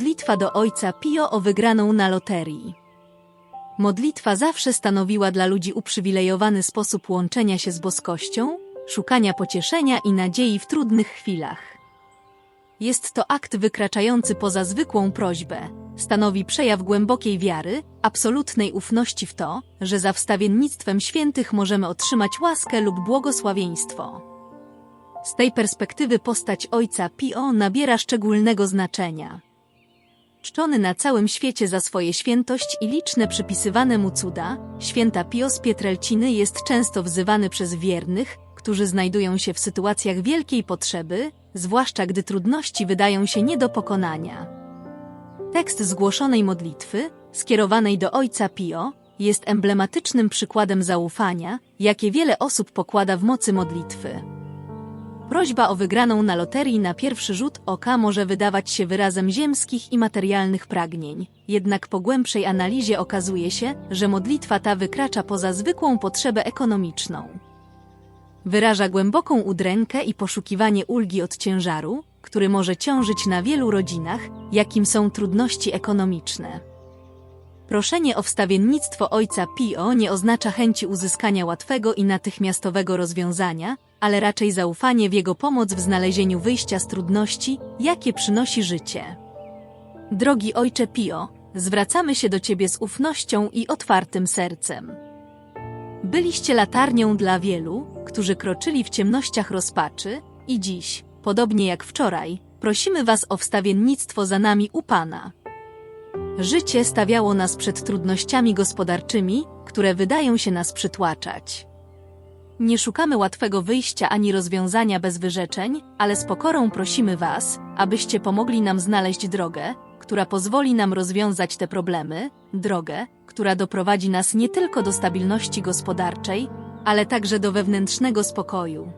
Modlitwa do Ojca Pio o wygraną na loterii. Modlitwa zawsze stanowiła dla ludzi uprzywilejowany sposób łączenia się z boskością, szukania pocieszenia i nadziei w trudnych chwilach. Jest to akt wykraczający poza zwykłą prośbę. Stanowi przejaw głębokiej wiary, absolutnej ufności w to, że za wstawiennictwem świętych możemy otrzymać łaskę lub błogosławieństwo. Z tej perspektywy postać ojca Pio nabiera szczególnego znaczenia. Czczony na całym świecie za swoje świętość i liczne przypisywane mu cuda, święta Pio z Pietrelciny jest często wzywany przez wiernych, którzy znajdują się w sytuacjach wielkiej potrzeby, zwłaszcza gdy trudności wydają się nie do pokonania. Tekst zgłoszonej modlitwy, skierowanej do ojca Pio, jest emblematycznym przykładem zaufania, jakie wiele osób pokłada w mocy modlitwy. Prośba o wygraną na loterii na pierwszy rzut oka może wydawać się wyrazem ziemskich i materialnych pragnień, jednak po głębszej analizie okazuje się, że modlitwa ta wykracza poza zwykłą potrzebę ekonomiczną. Wyraża głęboką udrękę i poszukiwanie ulgi od ciężaru, który może ciążyć na wielu rodzinach, jakim są trudności ekonomiczne. Proszenie o wstawiennictwo ojca Pio nie oznacza chęci uzyskania łatwego i natychmiastowego rozwiązania, ale raczej zaufanie w jego pomoc w znalezieniu wyjścia z trudności, jakie przynosi życie. Drogi ojcze Pio, zwracamy się do ciebie z ufnością i otwartym sercem. Byliście latarnią dla wielu, którzy kroczyli w ciemnościach rozpaczy, i dziś, podobnie jak wczoraj, prosimy Was o wstawiennictwo za nami u Pana. Życie stawiało nas przed trudnościami gospodarczymi, które wydają się nas przytłaczać. Nie szukamy łatwego wyjścia ani rozwiązania bez wyrzeczeń, ale z pokorą prosimy Was, abyście pomogli nam znaleźć drogę, która pozwoli nam rozwiązać te problemy, drogę, która doprowadzi nas nie tylko do stabilności gospodarczej, ale także do wewnętrznego spokoju.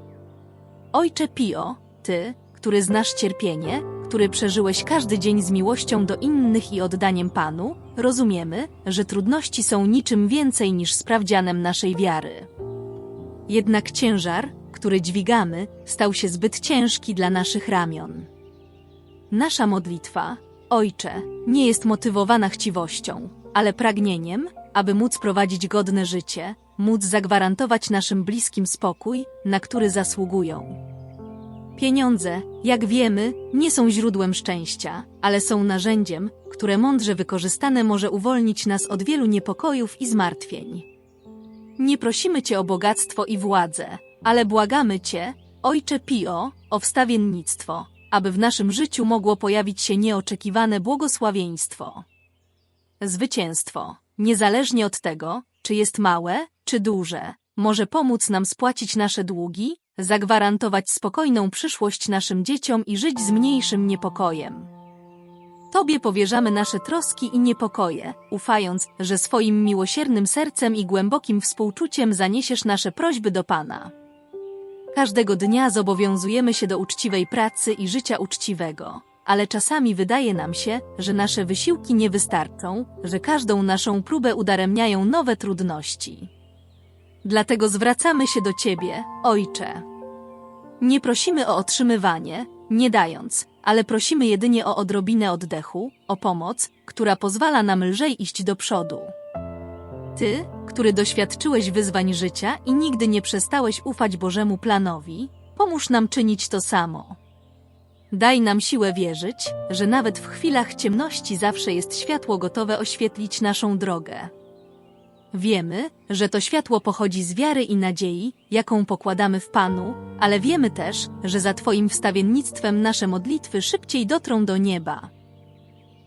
Ojcze Pio, Ty, który znasz cierpienie, który przeżyłeś każdy dzień z miłością do innych i oddaniem Panu, rozumiemy, że trudności są niczym więcej niż sprawdzianem naszej wiary. Jednak ciężar, który dźwigamy, stał się zbyt ciężki dla naszych ramion. Nasza modlitwa, Ojcze, nie jest motywowana chciwością, ale pragnieniem, aby móc prowadzić godne życie, móc zagwarantować naszym bliskim spokój, na który zasługują. Pieniądze, jak wiemy, nie są źródłem szczęścia, ale są narzędziem, które mądrze wykorzystane może uwolnić nas od wielu niepokojów i zmartwień. Nie prosimy Cię o bogactwo i władzę, ale błagamy Cię, Ojcze Pio, o wstawiennictwo, aby w naszym życiu mogło pojawić się nieoczekiwane błogosławieństwo. Zwycięstwo, niezależnie od tego, czy jest małe, czy duże, może pomóc nam spłacić nasze długi, zagwarantować spokojną przyszłość naszym dzieciom i żyć z mniejszym niepokojem. Tobie powierzamy nasze troski i niepokoje, ufając, że swoim miłosiernym sercem i głębokim współczuciem zaniesiesz nasze prośby do Pana. Każdego dnia zobowiązujemy się do uczciwej pracy i życia uczciwego, ale czasami wydaje nam się, że nasze wysiłki nie wystarczą, że każdą naszą próbę udaremniają nowe trudności. Dlatego zwracamy się do Ciebie, Ojcze. Nie prosimy o otrzymywanie, nie dając, ale prosimy jedynie o odrobinę oddechu, o pomoc, która pozwala nam lżej iść do przodu. Ty, który doświadczyłeś wyzwań życia i nigdy nie przestałeś ufać Bożemu planowi, pomóż nam czynić to samo. Daj nam siłę wierzyć, że nawet w chwilach ciemności zawsze jest światło gotowe oświetlić naszą drogę. Wiemy, że to światło pochodzi z wiary i nadziei, jaką pokładamy w Panu, ale wiemy też, że za Twoim wstawiennictwem nasze modlitwy szybciej dotrą do nieba.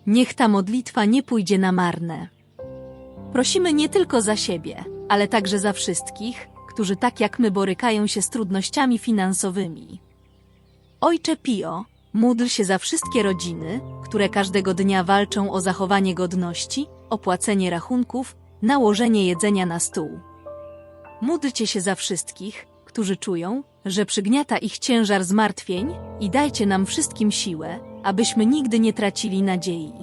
Niech ta modlitwa nie pójdzie na marne. Prosimy nie tylko za siebie, ale także za wszystkich, którzy tak jak my borykają się z trudnościami finansowymi. Ojcze Pio, módl się za wszystkie rodziny, które każdego dnia walczą o zachowanie godności, opłacenie rachunków, nałożenie jedzenia na stół. Módlcie się za wszystkich, którzy czują, że przygniata ich ciężar zmartwień i dajcie nam wszystkim siłę, abyśmy nigdy nie tracili nadziei.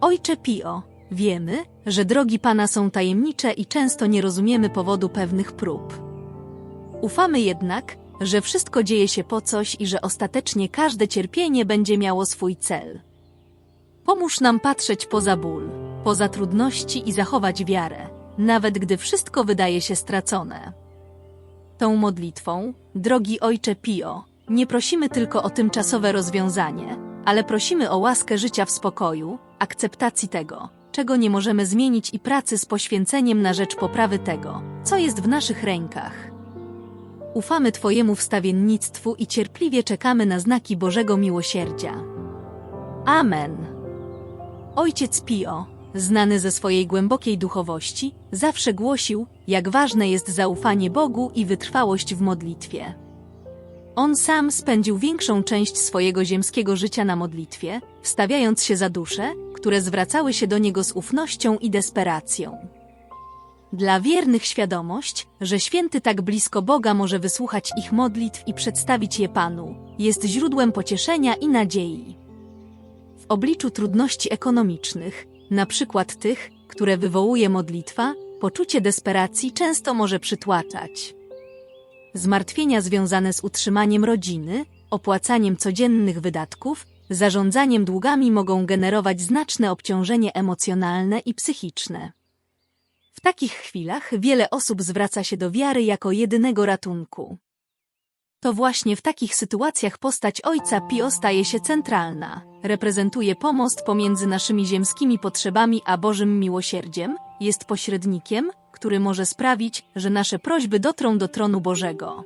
Ojcze Pio, wiemy, że drogi Pana są tajemnicze i często nie rozumiemy powodu pewnych prób. Ufamy jednak, że wszystko dzieje się po coś i że ostatecznie każde cierpienie będzie miało swój cel. Pomóż nam patrzeć poza ból, poza trudności i zachować wiarę, nawet gdy wszystko wydaje się stracone. Tą modlitwą, drogi Ojcze Pio, nie prosimy tylko o tymczasowe rozwiązanie, ale prosimy o łaskę życia w spokoju, akceptacji tego, czego nie możemy zmienić i pracy z poświęceniem na rzecz poprawy tego, co jest w naszych rękach. Ufamy Twojemu wstawiennictwu i cierpliwie czekamy na znaki Bożego miłosierdzia. Amen. Ojciec Pio, znany ze swojej głębokiej duchowości, zawsze głosił, jak ważne jest zaufanie Bogu i wytrwałość w modlitwie. On sam spędził większą część swojego ziemskiego życia na modlitwie, wstawiając się za dusze, które zwracały się do niego z ufnością i desperacją. Dla wiernych świadomość, że święty tak blisko Boga może wysłuchać ich modlitw i przedstawić je Panu, jest źródłem pocieszenia i nadziei. W obliczu trudności ekonomicznych, na przykład tych, które wywołuje modlitwa, poczucie desperacji często może przytłaczać. Zmartwienia związane z utrzymaniem rodziny, opłacaniem codziennych wydatków, zarządzaniem długami mogą generować znaczne obciążenie emocjonalne i psychiczne. W takich chwilach wiele osób zwraca się do wiary jako jedynego ratunku. To właśnie w takich sytuacjach postać Ojca Pio staje się centralna. Reprezentuje pomost pomiędzy naszymi ziemskimi potrzebami a Bożym miłosierdziem, jest pośrednikiem, który może sprawić, że nasze prośby dotrą do tronu Bożego.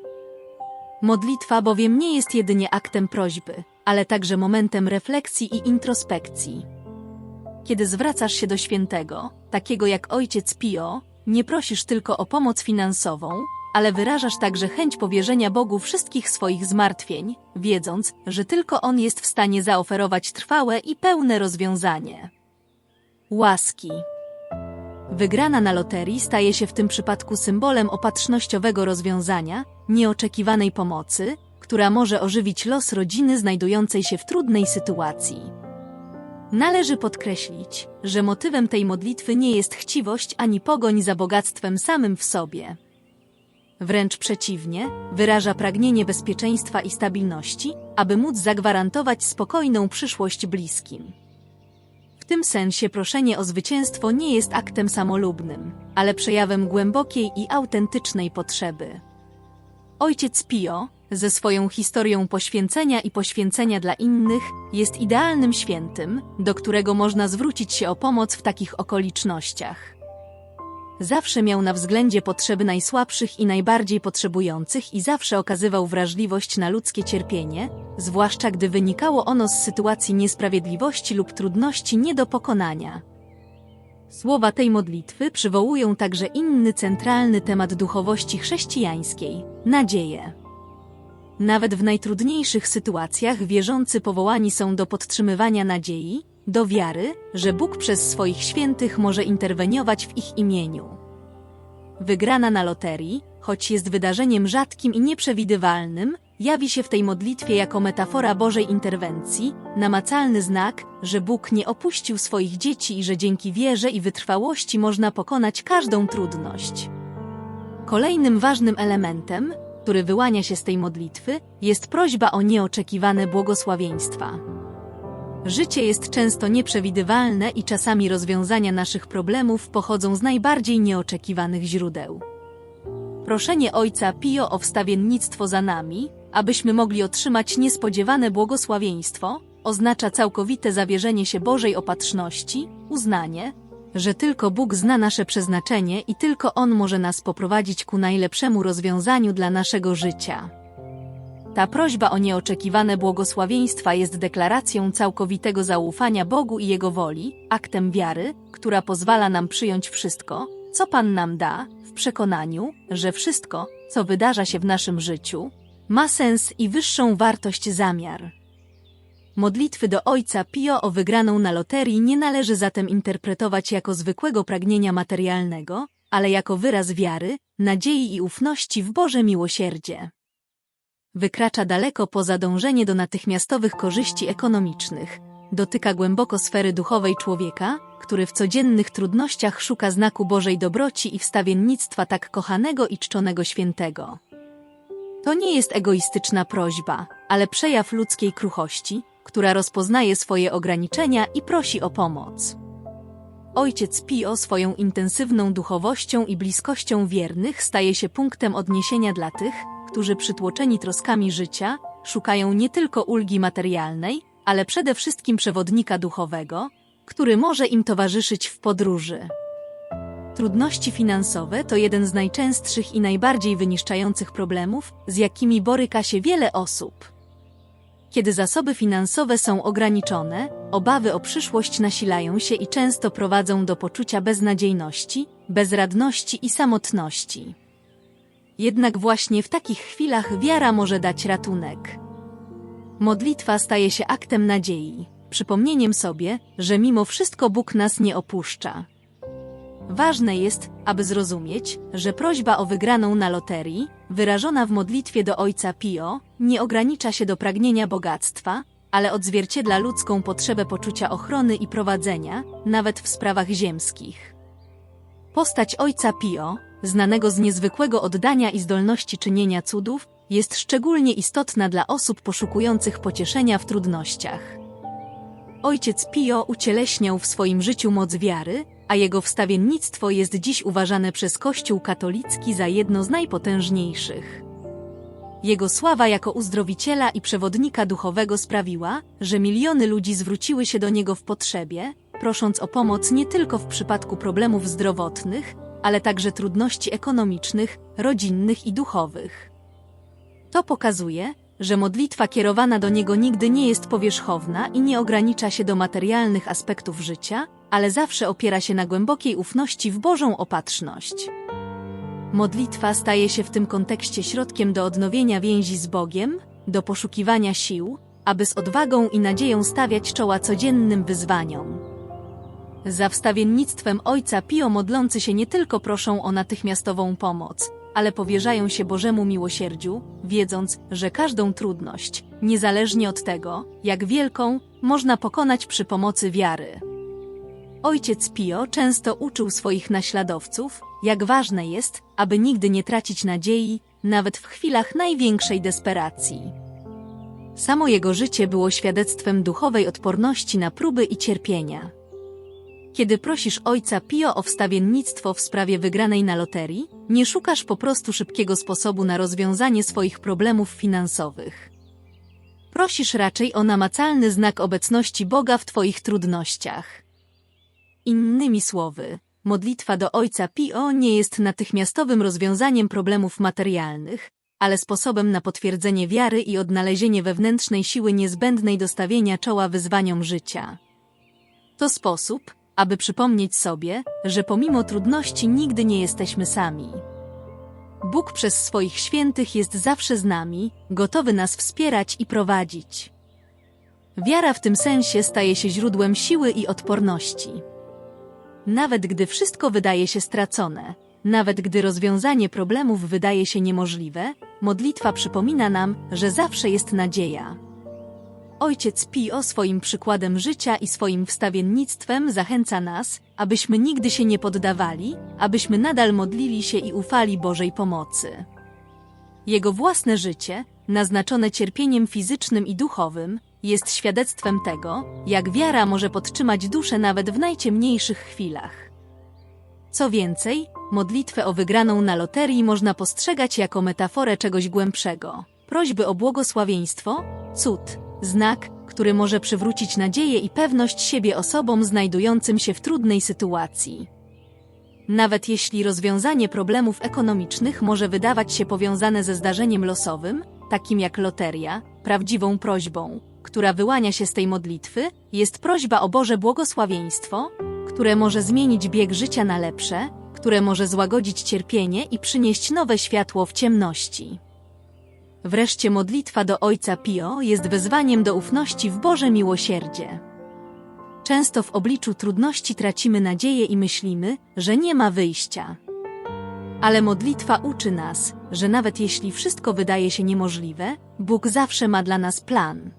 Modlitwa bowiem nie jest jedynie aktem prośby, ale także momentem refleksji i introspekcji. Kiedy zwracasz się do świętego, takiego jak ojciec Pio, nie prosisz tylko o pomoc finansową, ale wyrażasz także chęć powierzenia Bogu wszystkich swoich zmartwień, wiedząc, że tylko On jest w stanie zaoferować trwałe i pełne rozwiązanie. Łaski. Wygrana na loterii staje się w tym przypadku symbolem opatrznościowego rozwiązania, nieoczekiwanej pomocy, która może ożywić los rodziny znajdującej się w trudnej sytuacji. Należy podkreślić, że motywem tej modlitwy nie jest chciwość ani pogoń za bogactwem samym w sobie. Wręcz przeciwnie, wyraża pragnienie bezpieczeństwa i stabilności, aby móc zagwarantować spokojną przyszłość bliskim. W tym sensie proszenie o zwycięstwo nie jest aktem samolubnym, ale przejawem głębokiej i autentycznej potrzeby. Ojciec Pio, ze swoją historią poświęcenia i poświęcenia dla innych, jest idealnym świętym, do którego można zwrócić się o pomoc w takich okolicznościach. Zawsze miał na względzie potrzeby najsłabszych i najbardziej potrzebujących i zawsze okazywał wrażliwość na ludzkie cierpienie, zwłaszcza gdy wynikało ono z sytuacji niesprawiedliwości lub trudności nie do pokonania. Słowa tej modlitwy przywołują także inny centralny temat duchowości chrześcijańskiej nadzieję. Nawet w najtrudniejszych sytuacjach wierzący powołani są do podtrzymywania nadziei, do wiary, że Bóg przez swoich świętych może interweniować w ich imieniu. Wygrana na loterii, choć jest wydarzeniem rzadkim i nieprzewidywalnym, jawi się w tej modlitwie jako metafora Bożej interwencji, namacalny znak, że Bóg nie opuścił swoich dzieci i że dzięki wierze i wytrwałości można pokonać każdą trudność. Kolejnym ważnym elementem, który wyłania się z tej modlitwy, jest prośba o nieoczekiwane błogosławieństwa. Życie jest często nieprzewidywalne i czasami rozwiązania naszych problemów pochodzą z najbardziej nieoczekiwanych źródeł. Proszenie Ojca Pio o wstawiennictwo za nami, abyśmy mogli otrzymać niespodziewane błogosławieństwo, oznacza całkowite zawierzenie się Bożej opatrzności, uznanie, że tylko Bóg zna nasze przeznaczenie i tylko On może nas poprowadzić ku najlepszemu rozwiązaniu dla naszego życia. Ta prośba o nieoczekiwane błogosławieństwa jest deklaracją całkowitego zaufania Bogu i Jego woli, aktem wiary, która pozwala nam przyjąć wszystko, co Pan nam da, w przekonaniu, że wszystko, co wydarza się w naszym życiu, ma sens i wyższą wartość zamiar. Modlitwy do Ojca Pio o wygraną na loterii nie należy zatem interpretować jako zwykłego pragnienia materialnego, ale jako wyraz wiary, nadziei i ufności w Boże miłosierdzie. Wykracza daleko poza dążenie do natychmiastowych korzyści ekonomicznych, dotyka głęboko sfery duchowej człowieka, który w codziennych trudnościach szuka znaku Bożej dobroci i wstawiennictwa tak kochanego i czczonego świętego. To nie jest egoistyczna prośba, ale przejaw ludzkiej kruchości, która rozpoznaje swoje ograniczenia i prosi o pomoc. Ojciec Pio swoją intensywną duchowością i bliskością wiernych staje się punktem odniesienia dla tych, którzy przytłoczeni troskami życia, szukają nie tylko ulgi materialnej, ale przede wszystkim przewodnika duchowego, który może im towarzyszyć w podróży. Trudności finansowe to jeden z najczęstszych i najbardziej wyniszczających problemów, z jakimi boryka się wiele osób. Kiedy zasoby finansowe są ograniczone, obawy o przyszłość nasilają się i często prowadzą do poczucia beznadziejności, bezradności i samotności. Jednak właśnie w takich chwilach wiara może dać ratunek. Modlitwa staje się aktem nadziei, przypomnieniem sobie, że mimo wszystko Bóg nas nie opuszcza. Ważne jest, aby zrozumieć, że prośba o wygraną na loterii, wyrażona w modlitwie do Ojca Pio, nie ogranicza się do pragnienia bogactwa, ale odzwierciedla ludzką potrzebę poczucia ochrony i prowadzenia, nawet w sprawach ziemskich. Postać Ojca Pio, znanego z niezwykłego oddania i zdolności czynienia cudów, jest szczególnie istotna dla osób poszukujących pocieszenia w trudnościach. Ojciec Pio ucieleśniał w swoim życiu moc wiary, a jego wstawiennictwo jest dziś uważane przez Kościół katolicki za jedno z najpotężniejszych. Jego sława jako uzdrowiciela i przewodnika duchowego sprawiła, że miliony ludzi zwróciły się do niego w potrzebie, prosząc o pomoc nie tylko w przypadku problemów zdrowotnych, ale także trudności ekonomicznych, rodzinnych i duchowych. To pokazuje, że modlitwa kierowana do Niego nigdy nie jest powierzchowna i nie ogranicza się do materialnych aspektów życia, ale zawsze opiera się na głębokiej ufności w Bożą opatrzność. Modlitwa staje się w tym kontekście środkiem do odnowienia więzi z Bogiem, do poszukiwania sił, aby z odwagą i nadzieją stawiać czoła codziennym wyzwaniom. Za wstawiennictwem Ojca Pio modlący się nie tylko proszą o natychmiastową pomoc, ale powierzają się Bożemu miłosierdziu, wiedząc, że każdą trudność, niezależnie od tego, jak wielką, można pokonać przy pomocy wiary. Ojciec Pio często uczył swoich naśladowców, jak ważne jest, aby nigdy nie tracić nadziei, nawet w chwilach największej desperacji. Samo jego życie było świadectwem duchowej odporności na próby i cierpienia. Kiedy prosisz ojca Pio o wstawiennictwo w sprawie wygranej na loterii, nie szukasz po prostu szybkiego sposobu na rozwiązanie swoich problemów finansowych. Prosisz raczej o namacalny znak obecności Boga w Twoich trudnościach. Innymi słowy, modlitwa do Ojca Pio nie jest natychmiastowym rozwiązaniem problemów materialnych, ale sposobem na potwierdzenie wiary i odnalezienie wewnętrznej siły niezbędnej do stawienia czoła wyzwaniom życia. To sposób, aby przypomnieć sobie, że pomimo trudności nigdy nie jesteśmy sami. Bóg przez swoich świętych jest zawsze z nami, gotowy nas wspierać i prowadzić. Wiara w tym sensie staje się źródłem siły i odporności. Nawet gdy wszystko wydaje się stracone, nawet gdy rozwiązanie problemów wydaje się niemożliwe, modlitwa przypomina nam, że zawsze jest nadzieja. Ojciec Pio swoim przykładem życia i swoim wstawiennictwem zachęca nas, abyśmy nigdy się nie poddawali, abyśmy nadal modlili się i ufali Bożej pomocy. Jego własne życie, naznaczone cierpieniem fizycznym i duchowym, jest świadectwem tego, jak wiara może podtrzymać duszę nawet w najciemniejszych chwilach. Co więcej, modlitwę o wygraną na loterii można postrzegać jako metaforę czegoś głębszego. Prośby o błogosławieństwo, cud, znak, który może przywrócić nadzieję i pewność siebie osobom znajdującym się w trudnej sytuacji. Nawet jeśli rozwiązanie problemów ekonomicznych może wydawać się powiązane ze zdarzeniem losowym, takim jak loteria, prawdziwą prośbą, która wyłania się z tej modlitwy, jest prośba o Boże błogosławieństwo, które może zmienić bieg życia na lepsze, które może złagodzić cierpienie i przynieść nowe światło w ciemności. Wreszcie modlitwa do Ojca Pio jest wezwaniem do ufności w Boże miłosierdzie. Często w obliczu trudności tracimy nadzieję i myślimy, że nie ma wyjścia. Ale modlitwa uczy nas, że nawet jeśli wszystko wydaje się niemożliwe, Bóg zawsze ma dla nas plan.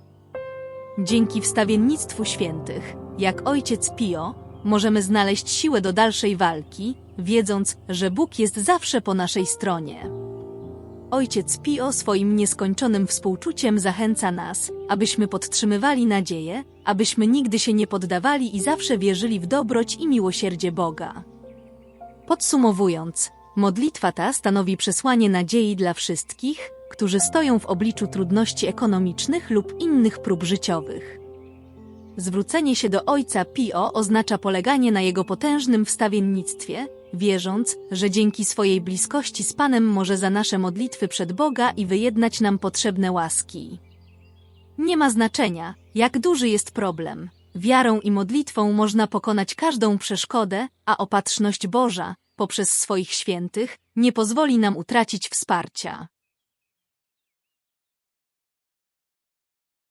Dzięki wstawiennictwu świętych, jak Ojciec Pio, możemy znaleźć siłę do dalszej walki, wiedząc, że Bóg jest zawsze po naszej stronie. Ojciec Pio swoim nieskończonym współczuciem zachęca nas, abyśmy podtrzymywali nadzieję, abyśmy nigdy się nie poddawali i zawsze wierzyli w dobroć i miłosierdzie Boga. Podsumowując, modlitwa ta stanowi przesłanie nadziei dla wszystkich, którzy stoją w obliczu trudności ekonomicznych lub innych prób życiowych. Zwrócenie się do Ojca Pio oznacza poleganie na Jego potężnym wstawiennictwie, wierząc, że dzięki swojej bliskości z Panem może za nasze modlitwy przed Boga i wyjednać nam potrzebne łaski. Nie ma znaczenia, jak duży jest problem. Wiarą i modlitwą można pokonać każdą przeszkodę, a opatrzność Boża, poprzez swoich świętych, nie pozwoli nam utracić wsparcia.